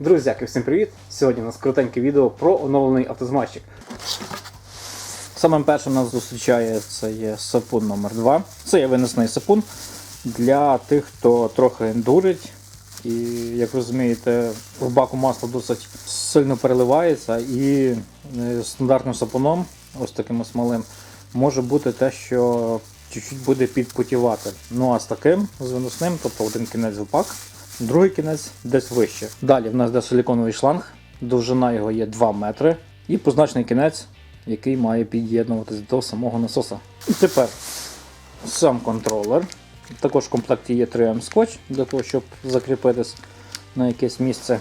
Друзяки, всім привіт! Сьогодні у нас коротеньке відео про оновлений автозмайщик. Самим першим нас зустрічає це є сапун номер 2 Це є винесений сапун для тих, хто трохи ендурить. І, як розумієте, в баку масло досить сильно переливається, і е, стандартним сапуном, ось таким ось малим, може бути те, що чуть-чуть буде підпотівати. Ну а з таким, з виносним, тобто один кінець в бак, другий кінець десь вище. Далі в нас йде силіконовий шланг, довжина його є 2 метри, і позначний кінець, який має під'єднуватись до самого насоса. І тепер сам контролер. Також в комплекті є 3М скотч для того, щоб закріпитись на якесь місце.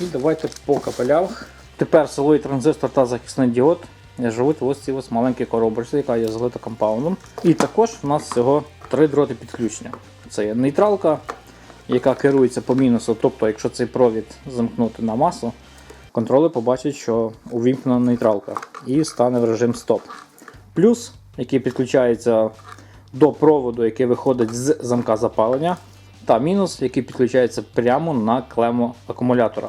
І давайте по капелях. Тепер силовий транзистор та захисний діод живуть ось цій ось маленькій коробочці, яка є залита компаундом. І також в нас всього три дроти підключення. Це є нейтралка, яка керується по мінусу. Тобто, якщо цей провід замкнути на масу, контролер побачить, що увімкнена нейтралка і стане в режим стоп. Плюс, який підключається до проводу, який виходить з замка запалення, та мінус, який підключається прямо на клему акумулятора.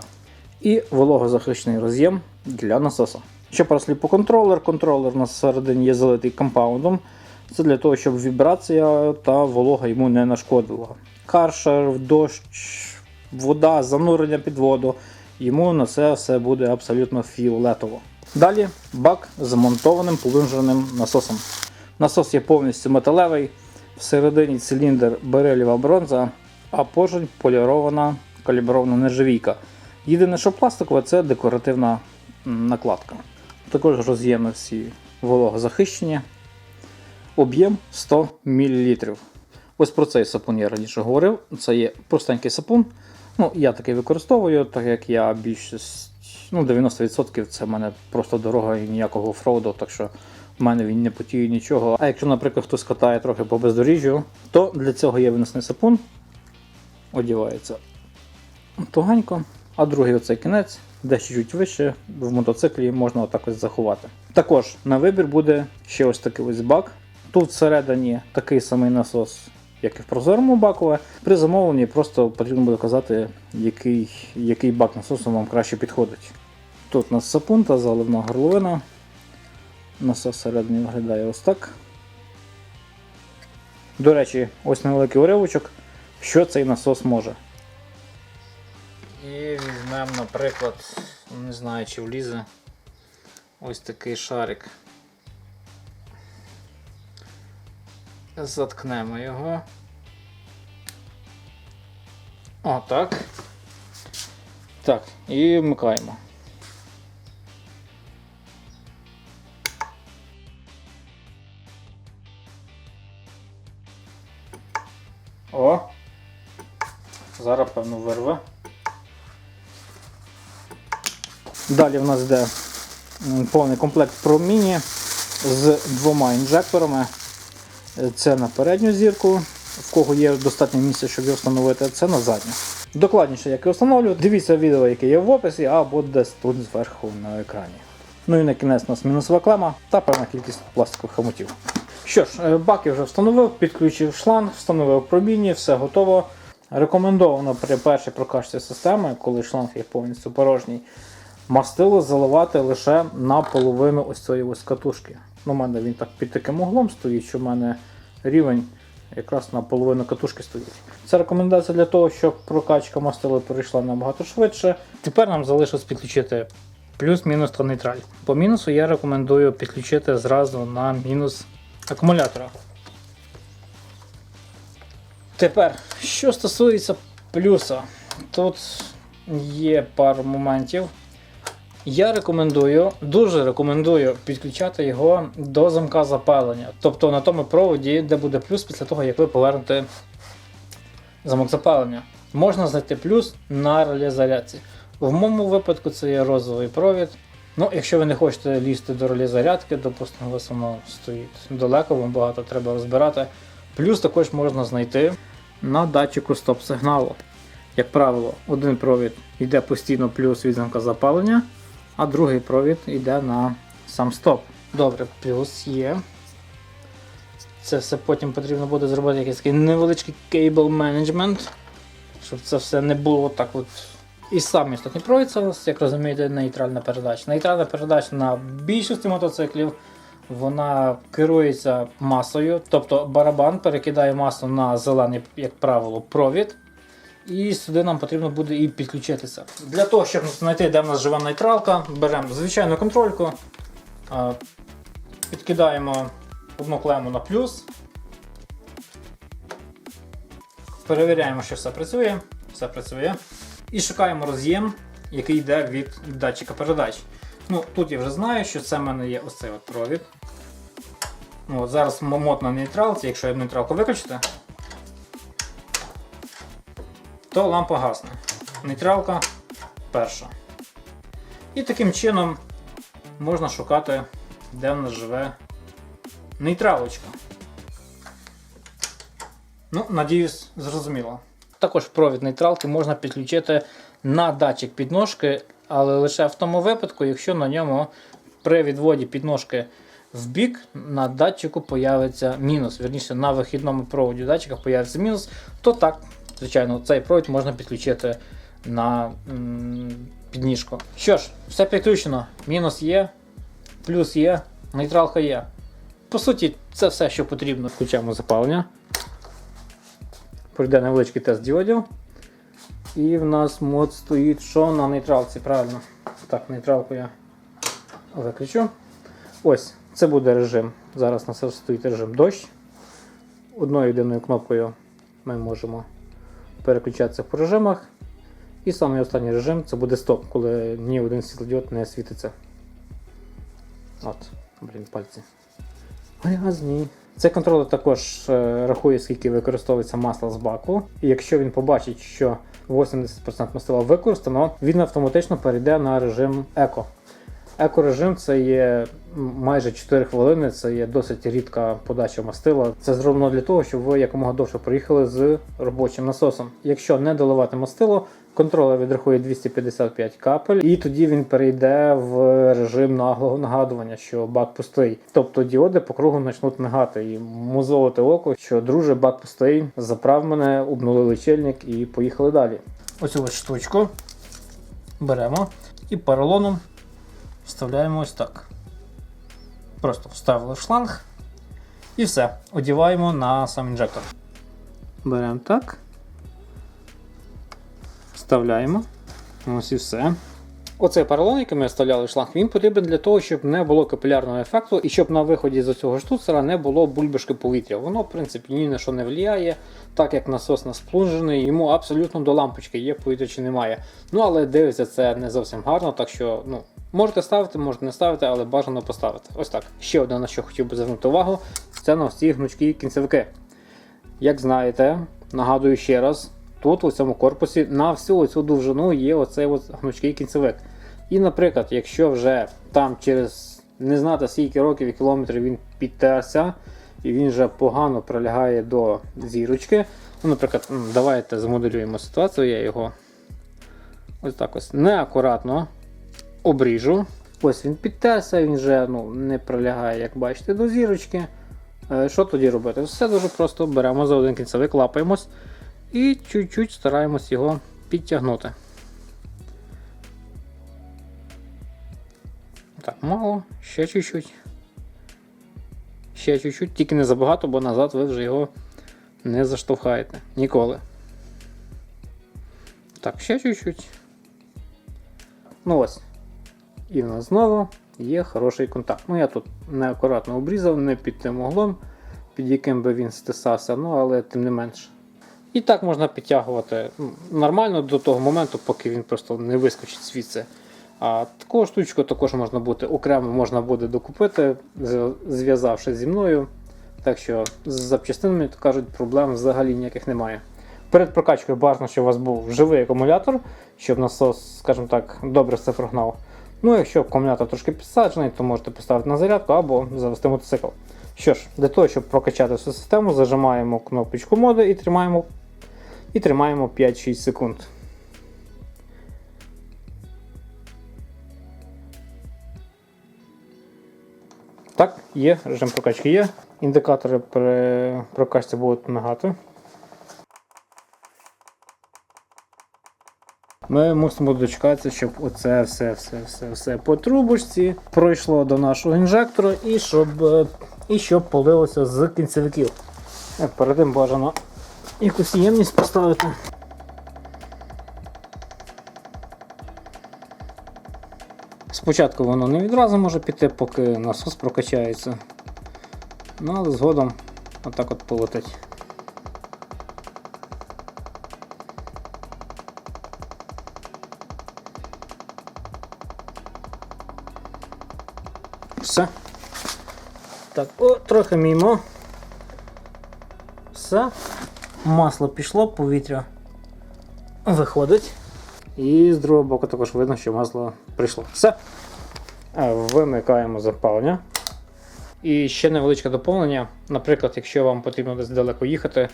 І вологозахищений роз'єм для насоса. Ще про сліпоконтролер. Контролер на середині є залитий компаундом. Це для того, щоб вібрація та волога йому не нашкодила. Каршер, дощ, вода, занурення під воду. Йому на це все буде абсолютно фіолетово. Далі бак з замонтованим плунжерним насосом. Насос є повністю металевий, всередині циліндр берелєва бронза, а поршень полірована калібрована нержавійка. Єдине, що пластикове, це декоративна накладка. Також роз'єми всі вологозахищені. Об'єм 100 мл. Ось про цей сапун я раніше говорив. Це є простенький сапун. Ну, я такий використовую, так як я більшість, ну, 90% це в мене просто дорога і ніякого офроуду, так що в мене він не потіє нічого. А якщо, наприклад, хтось катає трохи по бездоріжжю, то для цього є виносний сапун. Одівається туганько. А другий оцей кінець, десь чуть вище, в мотоциклі можна отак ось заховати. Також на вибір буде ще ось такий ось бак. Тут всередині такий самий насос, як і в прозорому бакове. При замовленні просто потрібно буде казати, який, який бак насосу вам краще підходить. Тут у нас сапун та заливна горловина. Насос всередині виглядає ось так. До речі, ось невеликий уривочок, що цей насос може. І візьмемо, наприклад, не знаю, чи влізе ось такий шарик. Заткнемо його. Отак. Так, і вмикаємо. О! Зараз, певно, вирве. Далі в нас йде повний комплект Mini з двома інжекторами. Е, Це на передню зірку, в кого є достатньо місця, щоб його встановити, це на задню. Докладніше, як його встановлю, дивіться відео, яке є в описі, або десь тут зверху на екрані. Ну і на кінець у нас мінусова клема та певна кількість пластикових хомутів. Що ж, е, бак я вже встановив, підключив шланг, встановив пробійні, все готово. Рекомендовано при першій прокачці системи, коли шланг є повністю порожній, мастило заливати лише на половину ось цієї ось катушки. Ну, У мене він так під таким углом стоїть, що в мене рівень якраз на половину катушки стоїть. Це рекомендація для того, щоб прокачка мастила перейшла набагато швидше. Тепер нам залишилось підключити плюс-мінус та нейтраль. По мінусу я рекомендую підключити зразу на мінус акумулятора. Тепер, що стосується плюса, тут є пару моментів. Я рекомендую, дуже рекомендую підключати його до замка запалення. Тобто на тому проводі, де буде плюс після того, як ви повернете замок запалення. Можна знайти плюс на реле зарядці. В моєму випадку це є розовий провід. Ну, якщо ви не хочете лізти до реле зарядки, допустимо, вас воно стоїть далеко, вам багато треба розбирати. Плюс також можна знайти на датчику стоп-сигналу. Як правило, один провід йде постійно плюс від замка запалення, а другий провід йде на сам стоп. Добре, плюс є. Це все потім потрібно буде зробити якийсь такий невеличкий кейбл менеджмент, щоб це все не було так от І самий останній провід це, як розумієте, нейтральна передача. Нейтральна передача на більшості мотоциклів вона керується масою, тобто барабан перекидає масу на зелений, як правило, провід. І сюди нам потрібно буде і підключитися. Для того, щоб знайти, де в нас живе нейтралка, беремо звичайну контрольку, підкидаємо одну клему на плюс. Перевіряємо, що все працює. Все працює. І шукаємо роз'єм, який йде від датчика передач. Ну, Тут я вже знаю, що це в мене є ось цей от провід. Ну, от Зараз мод на нейтралці, якщо я нейтралку виключити, то лампа гасне. Нейтралка перша. І таким чином можна шукати, де в нас живе нейтралочка. Ну, надіюсь, зрозуміло. Також провід нейтралки можна підключити на датчик підножки, але лише в тому випадку, якщо на ньому при відводі підножки в бік на датчику появиться мінус. Вірніше, на вихідному проводі датчика появиться мінус, то так, звичайно, цей провід можна підключити на підніжку. Що ж, все підключено. Мінус є, плюс є, нейтралка є. По суті, це все, що потрібно. Включаємо запалення. Пройде невеличкий тест діодів. І в нас мод стоїть що на нейтралці, правильно. Так, нейтралку я виключу. Ось, це буде режим. Зараз на це стоїть режим дощ. Одною єдиною кнопкою ми можемо переключатися по режимах. І самий останній режим це буде стоп, коли ні один світлодіод не світиться. От, блін, пальці. Грязні. Цей контролер також е, рахує, скільки використовується масла з баку. І якщо він побачить, що 80% мастила використано, він автоматично перейде на режим еко. Еко-режим це є майже 4 хвилини, це є досить рідка подача мастила. Це зроблено для того, щоб ви якомога довше проїхали з робочим насосом. Якщо не доливати мастило, контролер відрахує 255 капель, і тоді він перейде в режим наглого нагадування, що бак пустий. Тобто діоди по кругу почнуть мигати і мозолити око, що друже, бак пустий, заправ мене, обнули лічильник і поїхали далі. Оцю ось штучку беремо і поролоном вставляємо ось так. Просто вставили в шланг і все. Одіваємо на сам інжектор. Беремо так. Вставляємо. Ось і все. Оцей поролон, який ми вставляли в шланг, він потрібен для того, щоб не було капілярного ефекту і щоб на виході з цього штуцера не було бульбашки повітря. Воно, в принципі, ні на що не впливає, так як насос насплунжений, йому абсолютно до лампочки є повітря чи немає. Ну, але дивиться це не зовсім гарно, так що ну, можете ставити, можете не ставити, але бажано поставити. Ось так. Ще одне, на що хотів би звернути увагу, це на ці гнучкі кінцевики. Як знаєте, нагадую ще раз, тут у цьому корпусі на всю цю довжину є оцей от гнучкий кінцевик. І, наприклад, якщо вже там через не знати скільки років і кілометрів він підтерся, і він вже погано прилягає до зірочки. Ну, наприклад, давайте змоделюємо ситуацію, я його ось так ось неакуратно обріжу. Ось він підтерся, він вже ну, не прилягає, як бачите, до зірочки. Е, Що тоді робити? Все дуже просто беремо за один кінцевик, лапаємось і чуть-чуть стараємось його підтягнути. Так, мало, ще чуть-чуть. Ще чуть-чуть, тільки не забагато, бо назад ви вже його не заштовхаєте. Ніколи. Так, ще чуть-чуть. Ну ось. І в нас знову є хороший контакт. Ну, я тут неакуратно обрізав, не під тим углом, під яким би він стисався, ну але тим не менше. І так можна підтягувати ну, нормально до того моменту, поки він просто не вискочить звідси. А таку штучку також можна буде окремо можна буде докупити, зв'язавши зі мною. Так що з запчастинами, то кажуть, проблем взагалі ніяких немає. Перед прокачкою бажано, щоб у вас був живий акумулятор, щоб насос, скажімо так, добре все прогнав. Ну, якщо акумулятор трошки підсаджений, то можете поставити на зарядку або завести мотоцикл. Що ж, для того, щоб прокачати всю систему, зажимаємо кнопочку моди і тримаємо, і тримаємо 5-6 секунд. Так, є, режим прокачки є. Індикатори при прокачці будуть мигати. Ми мусимо дочекатися, щоб оце все, все, все, все по трубочці пройшло до нашого інжектора і щоб, е, і щоб полилося з кінцевиків. Е, Перед тим бажано якусь ємність поставити. Спочатку воно не відразу може піти, поки насос прокачається. Ну, але згодом отак от полетить. Все. Так, о, трохи мімо. Все. Масло пішло, повітря виходить. І з другого боку також видно, що масло прийшло. Все. Е, Вимикаємо запалення. І ще невеличке доповнення. Наприклад, якщо вам потрібно десь далеко їхати,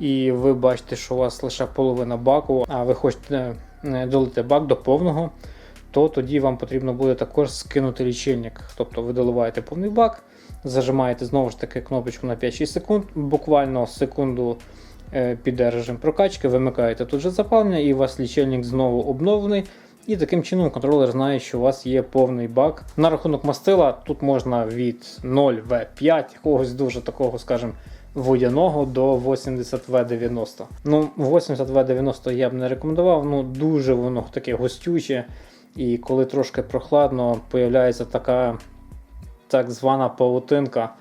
і ви бачите, що у вас лише половина баку, а ви хочете е, долити бак до повного, то тоді вам потрібно буде також скинути лічильник. Тобто ви доливаєте повний бак, зажимаєте знову ж таки кнопочку на 5-6 секунд, буквально секунду е, піде режим прокачки, вимикаєте тут же запалення, і у вас лічильник знову обновлений. І таким чином контролер знає, що у вас є повний бак. На рахунок мастила тут можна від 0В5, якогось дуже такого, скажімо, водяного до 80В90. Ну, 80В90 я б не рекомендував, ну дуже воно таке густюче. І коли трошки прохладно, появляється така так звана павутинка,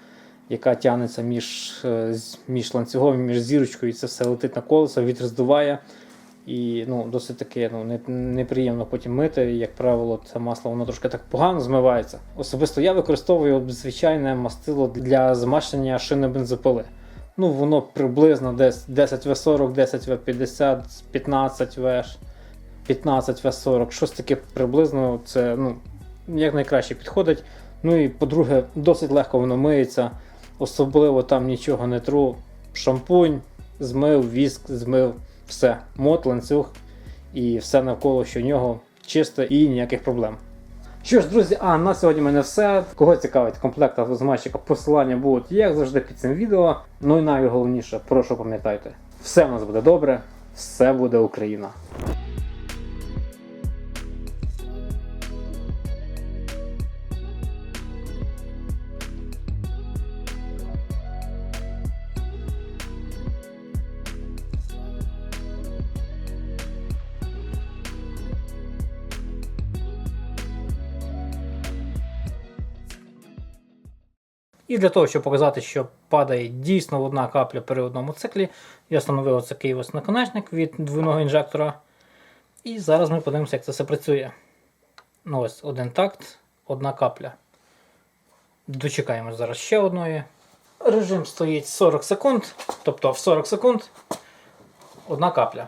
яка тягнеться між, е, між ланцюгом, між зірочкою, і це все летить на колесо, вітер здуває. І ну, досить таке ну, неприємно потім мити. Як правило, це масло воно трошки так погано змивається. Особисто я використовую звичайне мастило для змащення шини бензопили. Ну, воно приблизно десь 10В40, 10В50, 15В, 15В40, щось таке приблизно це ну, як найкраще підходить. Ну і по-друге, досить легко воно миється. Особливо там нічого не тру. Шампунь, змив, віск, змив, все. Мот, ланцюг і все навколо що нього чисто і ніяких проблем. Що ж, друзі, а на сьогодні в мене все. Кого цікавить комплект автозмайщика, посилання будуть, як завжди, під цим відео. Ну і найголовніше, прошу пам'ятайте, все в нас буде добре, все буде Україна. І для того, щоб показати, що падає дійсно одна капля при одному циклі, я встановив такий ось наконечник від двойного інжектора. І зараз ми подивимося, як це все працює. Ну ось один такт, одна капля. Дочекаємо зараз ще одної. Режим стоїть 40 секунд, тобто в 40 секунд одна капля.